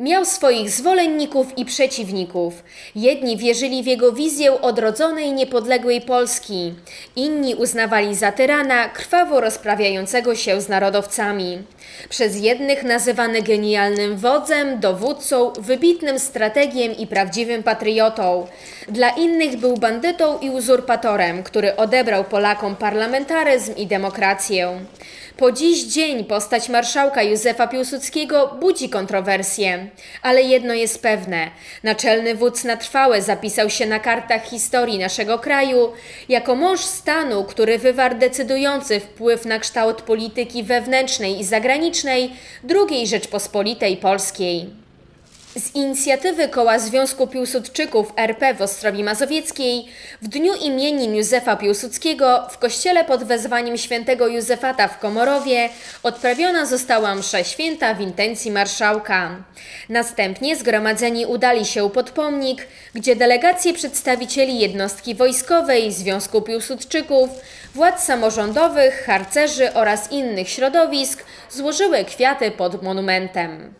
Miał swoich zwolenników i przeciwników. Jedni wierzyli w jego wizję odrodzonej, niepodległej Polski. Inni uznawali za tyrana krwawo rozprawiającego się z narodowcami. Przez jednych nazywany genialnym wodzem, dowódcą, wybitnym strategiem i prawdziwym patriotą. Dla innych był bandytą i uzurpatorem, który odebrał Polakom parlamentaryzm i demokrację. Po dziś dzień postać marszałka Józefa Piłsudskiego budzi kontrowersje, ale jedno jest pewne: naczelny wódz na trwałe zapisał się na kartach historii naszego kraju jako mąż stanu, który wywarł decydujący wpływ na kształt polityki wewnętrznej i zagranicznej II Rzeczpospolitej Polskiej. Z inicjatywy Koła Związku Piłsudczyków RP w Ostrowi Mazowieckiej w dniu imienin Józefa Piłsudskiego w kościele pod wezwaniem świętego Józefata w Komorowie odprawiona została msza święta w intencji marszałka. Następnie zgromadzeni udali się pod pomnik, gdzie delegacje przedstawicieli jednostki wojskowej, Związku Piłsudczyków, władz samorządowych, harcerzy oraz innych środowisk złożyły kwiaty pod monumentem.